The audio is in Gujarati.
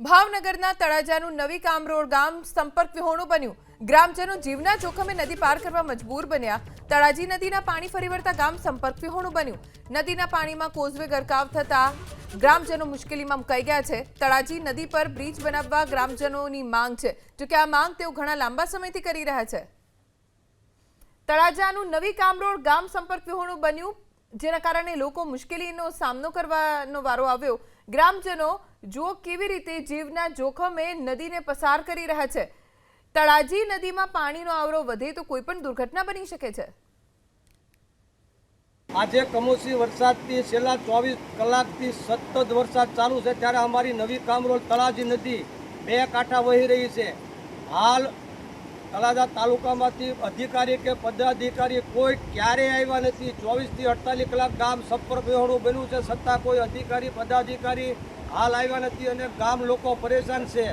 ભાવનગરના તળાજાનું નવી કામરોડ ગામ સંપર્ક વિહોણું બન્યું. ગ્રામજનો જીવના જોખમે નદી પાર કરવા મજબૂર બન્યા. તળાજી નદીના પાણી ફરી વળતા ગામ સંપર્ક વિહોણું બન્યું. નદીના પાણીમાં કોઝવે ગરકાવ થતા ગ્રામજનો મુશ્કેલીમાં મુકાઈ ગયા છે. તળાજી નદી પર બ્રિજ બનાવવા ગ્રામજનોની માંગ છે. જોકે આ માંગ તેઓ ઘણા લાંબા સમયથી કરી રહ્યા છે. તળાજાનું નવી કામરોડ ગામ સંપર્ક વિહોણું બન્યું. જેના કારણે લોકો મુશ્કેલીનો સામનો કરવાનો વારો આવ્યો. ગ્રામજનો, જુઓ કેવી રીતે જીવના જોખમે નદીને પસાર કરી રહ્યા છે. તળાજી નદીમાં પાણીનો આવરો વધે તો કોઈ પણ દુર્ઘટના બની શકે છે. આજે કમોસમી વરસાદથી છેલ્લા ચોવીસ કલાકથી સતત વરસાદ ચાલુ છે. ત્યારે અમારી નવી કામરોલ તળાજી નદી બે કાંઠા વહી રહી છે. હાલ તળાજા તાલુકામાંથી અધિકારી કે પદાધિકારી કોઈ ક્યારેય આવ્યા નથી. ચોવીસથી અડતાલીસ કલાક ગામ સંપર્ક વિહોણું બન્યું છે. છતાં કોઈ અધિકારી, પદાધિકારી હાલ આવ્યા નથી અને ગામ લોકો પરેશાન છે.